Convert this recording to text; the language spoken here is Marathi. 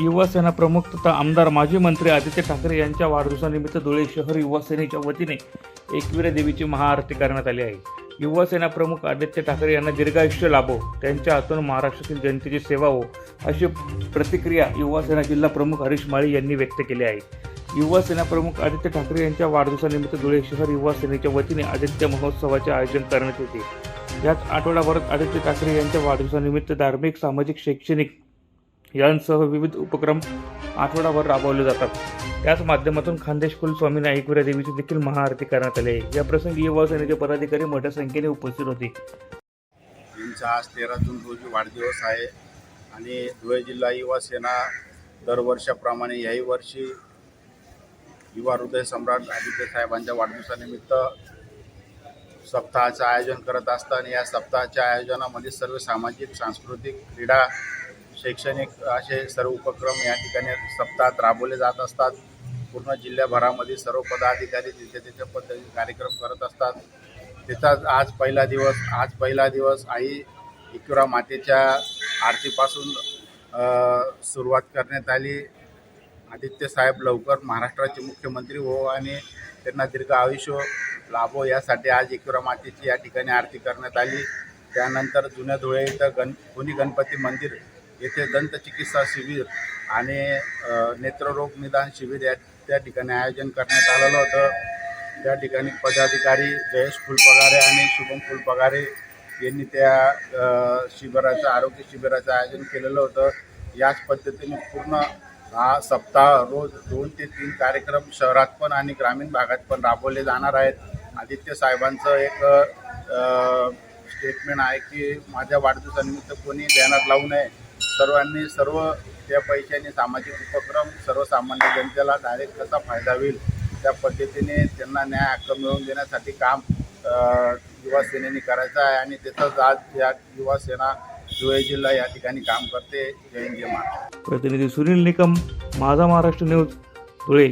युवा सेना प्रमुख तथा आमदार माजी मंत्री आदित्य ठाकरे यांच्या वाढदिवसानिमित्त धुळे शहर युवा सेनेच्या वतीने एकविरा देवीची महाआरती करण्यात आली आहे. युवा सेना प्रमुख आदित्य ठाकरे यांना दीर्घायुष्य लाभो त्यांच्या हातून महाराष्ट्रातील जनतेची सेवा हो अशी प्रतिक्रिया युवा सेना जिल्हा प्रमुख हरीश माळी यांनी व्यक्त केली आहे. युवा सेना प्रमुख आदित्य ठाकरे यांच्या वाढदिवसानिमित्त धुळे शहर युवा सेनेच्या वतीने आदित्य महोत्सवाचे आयोजन करण्यात येते. याच आठवड्याभरात आदित्य ठाकरे यांच्या वाढदिवसानिमित्त धार्मिक सामाजिक शैक्षणिक यांसह विविध उपक्रम आठवडाभर राबवले जातात. त्याच माध्यमातून खानदेश कुलस्वामी नाईकविरा देवीची देखील महाआरती करण्यात आली. या प्रसंगी युवा सेनेचे पदाधिकारी मोठ्या संख्येने उपस्थित होते. यांचा आज तेरा जून रोजी वाढदिवस आहे आणि धुळे जिल्हा युवा सेना दरवर्षाप्रमाणे याही वर्षी युवा हृदय सम्राट आदित्य साहेबांच्या वाढदिवसानिमित्त सप्ताहाचं आयोजन करत असताना या सप्ताहाच्या आयोजनामध्ये सर्व सामाजिक सांस्कृतिक क्रीडा शैक्षणिक असे सर्व उपक्रम या ठिकाणी सप्ताहात राबवले जात असतात. पूर्ण जिल्ह्याभरामध्ये सर्व पदाधिकारी तिथे तिथे पद्धतीने कार्यक्रम करत असतात. त्याचाच आज पहिला दिवस आज पहिला दिवस आई इकुरा मातेच्या आरतीपासून सुरुवात करण्यात आली. आदित्य साहेब लवकर महाराष्ट्राचे मुख्यमंत्री हो आणि त्यांना दीर्घ आयुष्य लाभो यासाठी आज इकुरा मातेची या ठिकाणी आरती करण्यात आली. त्यानंतर जुन्या धुळे इथं गण कोणी गणपती मंदिर येथे दंतचिकित्सा शिबिर आणि नेत्ररोग निदान शिबिर या त्या ठिकाणी आयोजन करण्यात आलेलं होतं. त्या ठिकाणी पदाधिकारी जयेश फुलपगारे आणि शुभम फुलपगारे यांनी त्या शिबिराचं आरोग्य शिबिराचं आयोजन केलेलं होतं. याच पद्धतीने पूर्ण हा सप्ताह रोज दोन ते तीन कार्यक्रम शहरात पण आणि ग्रामीण भागात पण राबवले जाणार आहेत. आदित्य साहेबांचं एक स्टेटमेंट आहे की माझ्या वाढदिवसानिमित्त कोणी बॅनर लावू नये. सर्वांनी सर्व त्या पैशाने सामाजिक उपक्रम सर्वसामान्य जनतेला डायरेक्ट कसा फायदा होईल त्या पद्धतीने त्यांना न्याय हक्क मिळवून देण्यासाठी काम युवा सेनेने करायचं आहे आणि त्याचाच आज या युवा सेना धुळे जिल्हा या ठिकाणी काम करते. जय हिंद जय महाराष्ट्र. प्रतिनिधी सुनील निकम माझा महाराष्ट्र न्यूज धुळे.